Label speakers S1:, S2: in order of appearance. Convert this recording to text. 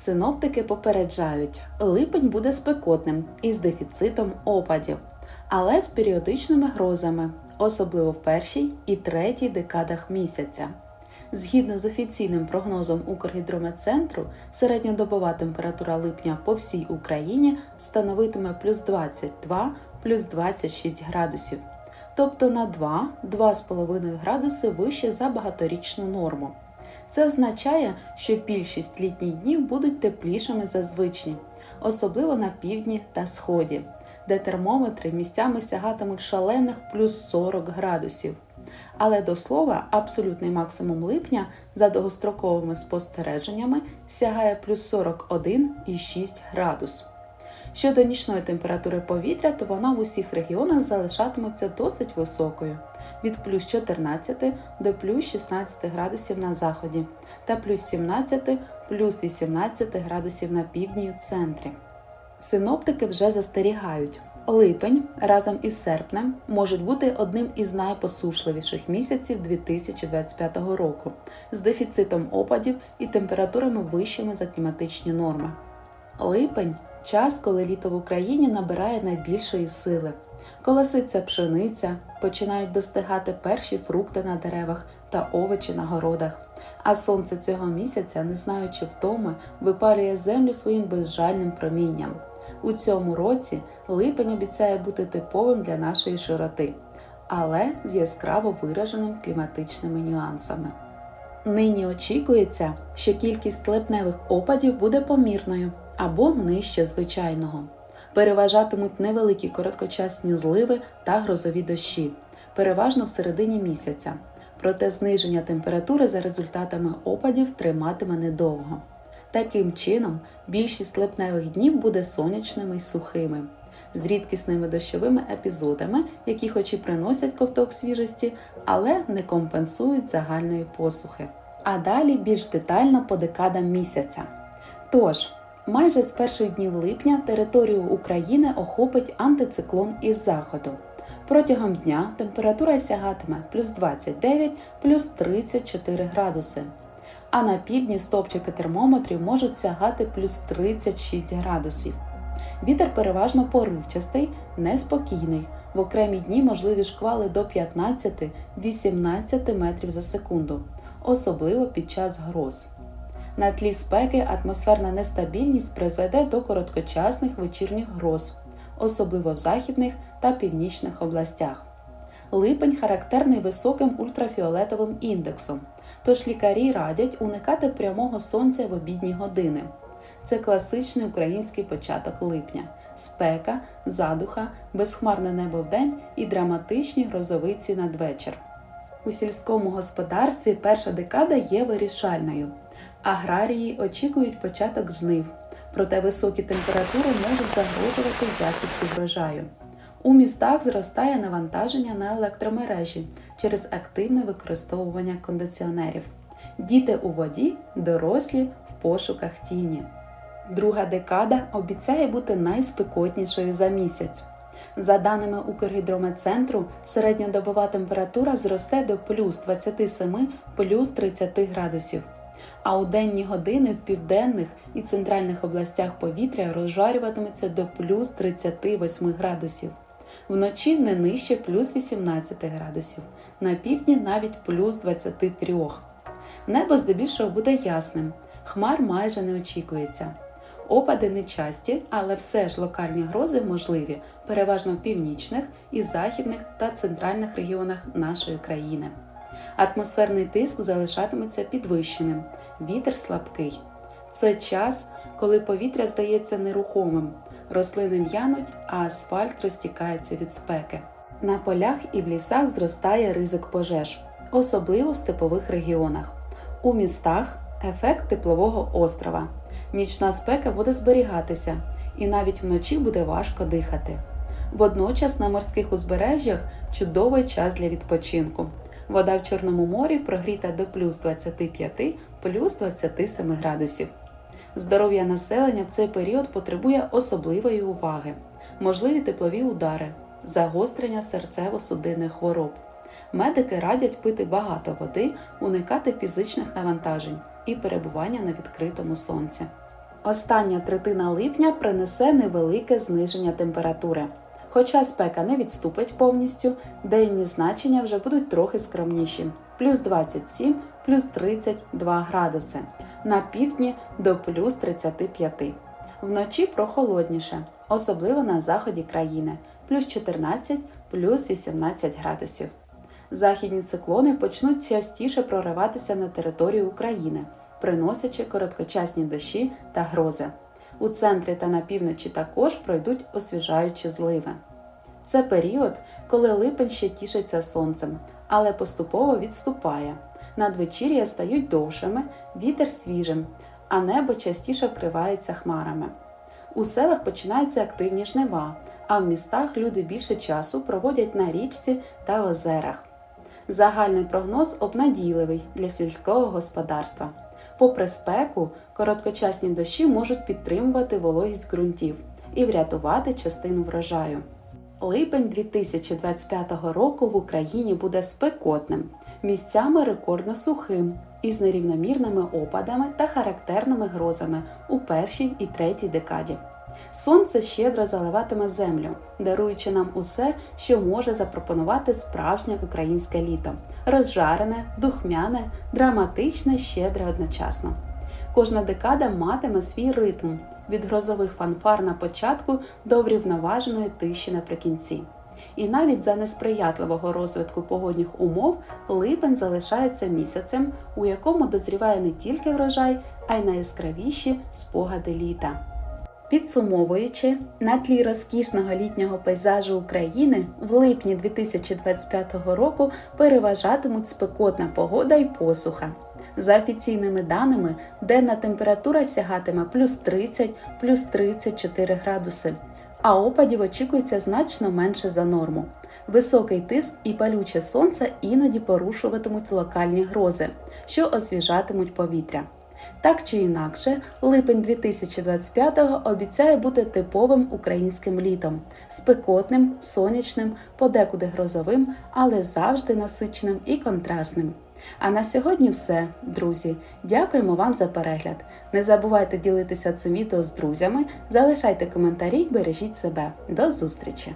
S1: Синоптики попереджають, липень буде спекотним із дефіцитом опадів, але з періодичними грозами, особливо в першій і третій декадах місяця. Згідно з офіційним прогнозом Укргідрометцентру, середньодобова температура липня по всій Україні становитиме плюс 22 плюс 26 градусів, тобто на 2-2,5 градуси вище за багаторічну норму. Це означає, що більшість літніх днів будуть теплішими за звичні, особливо на півдні та сході, де термометри місцями сягатимуть шалених плюс 40 градусів. Але до слова, абсолютний максимум липня за довгостроковими спостереженнями сягає плюс 41,6 градус. Щодо нічної температури повітря, то вона в усіх регіонах залишатиметься досить високою від плюс 14 до плюс 16 градусів на заході та плюс 17 плюс 18 градусів на півдні і центрі. Синоптики вже застерігають. Липень разом із серпнем можуть бути одним із найпосушливіших місяців 2025 року з дефіцитом опадів і температурами вищими за кліматичні норми. Липень час, коли літо в Україні набирає найбільшої сили. Колоситься пшениця, починають достигати перші фрукти на деревах та овочі на городах. А сонце цього місяця, не знаючи втоми, випалює землю своїм безжальним промінням. У цьому році липень обіцяє бути типовим для нашої широти, але з яскраво вираженими кліматичними нюансами. Нині очікується, що кількість липневих опадів буде помірною або нижче звичайного. Переважатимуть невеликі короткочасні зливи та грозові дощі, переважно в середині місяця. Проте зниження температури за результатами опадів триматиме недовго. Таким чином, більшість липневих днів буде сонячними й сухими, з рідкісними дощовими епізодами, які хоч і приносять ковток свіжості, але не компенсують загальної посухи. А далі більш детально по декадам місяця. Тож, майже з перших днів липня територію України охопить антициклон із заходу. Протягом дня температура сягатиме плюс 29 плюс 34 градуси а на півдні стопчики термометрів можуть сягати плюс 36 градусів. Вітер переважно поривчастий, неспокійний. В окремі дні можливі шквали до 15-18 метрів за секунду, особливо під час гроз. На тлі спеки атмосферна нестабільність призведе до короткочасних вечірніх гроз, особливо в західних та північних областях. Липень характерний високим ультрафіолетовим індексом, тож лікарі радять уникати прямого сонця в обідні години. Це класичний український початок липня, спека, задуха, безхмарне небо вдень і драматичні грозовиці надвечір. У сільському господарстві перша декада є вирішальною. Аграрії очікують початок жнив, проте високі температури можуть загрожувати якістю врожаю. У містах зростає навантаження на електромережі через активне використовування кондиціонерів. Діти у воді, дорослі в пошуках тіні. Друга декада обіцяє бути найспекотнішою за місяць. За даними Укргідрометцентру, середньодобова температура зросте до плюс 27 плюс 30 градусів. А у денні години в південних і центральних областях повітря розжарюватиметься до плюс 38 градусів вночі не нижче плюс 18 градусів, на півдні навіть плюс 23. Небо здебільшого буде ясним, хмар майже не очікується. Опади не часті, але все ж локальні грози можливі, переважно в північних і західних та центральних регіонах нашої країни. Атмосферний тиск залишатиметься підвищеним, вітер слабкий. Це час, коли повітря здається нерухомим, рослини в'януть, а асфальт розтікається від спеки. На полях і в лісах зростає ризик пожеж, особливо в степових регіонах. У містах ефект теплового острова. Нічна спека буде зберігатися, і навіть вночі буде важко дихати. Водночас на морських узбережжях чудовий час для відпочинку. Вода в Чорному морі прогріта до плюс 25 плюс 27 градусів. Здоров'я населення в цей період потребує особливої уваги, можливі теплові удари, загострення серцево-судинних хвороб. Медики радять пити багато води, уникати фізичних навантажень і перебування на відкритому сонці. Остання третина липня принесе невелике зниження температури. Хоча спека не відступить повністю, денні значення вже будуть трохи скромніші плюс 27, плюс 32 градуси, на півдні до плюс 35. Вночі прохолодніше, особливо на заході країни плюс 14, плюс 18 градусів. Західні циклони почнуть частіше прориватися на територію України, приносячи короткочасні дощі та грози. У центрі та на півночі також пройдуть освіжаючі зливи. Це період, коли липень ще тішиться сонцем, але поступово відступає. Надвечір'я стають довшими, вітер свіжим, а небо частіше вкривається хмарами. У селах починаються активні жнива, а в містах люди більше часу проводять на річці та озерах. Загальний прогноз обнадійливий для сільського господарства. Попри спеку, короткочасні дощі можуть підтримувати вологість ґрунтів і врятувати частину врожаю. Липень 2025 року в Україні буде спекотним, місцями рекордно сухим, із нерівномірними опадами та характерними грозами у першій і третій декаді. Сонце щедро заливатиме землю, даруючи нам усе, що може запропонувати справжнє українське літо розжарене, духмяне, драматичне, щедре одночасно. Кожна декада матиме свій ритм від грозових фанфар на початку до врівноваженої тиші наприкінці. І навіть за несприятливого розвитку погодних умов липень залишається місяцем, у якому дозріває не тільки врожай, а й найяскравіші спогади літа. Підсумовуючи, на тлі розкішного літнього пейзажу України в липні 2025 року переважатимуть спекотна погода і посуха. За офіційними даними, денна температура сягатиме плюс 30 плюс 34 градуси, а опадів очікується значно менше за норму. Високий тиск і палюче сонце іноді порушуватимуть локальні грози, що освіжатимуть повітря. Так чи інакше, липень 2025-го обіцяє бути типовим українським літом, спекотним, сонячним, подекуди грозовим, але завжди насиченим і контрастним. А на сьогодні все, друзі. Дякуємо вам за перегляд. Не забувайте ділитися цим відео з друзями, залишайте коментарі, бережіть себе. До зустрічі!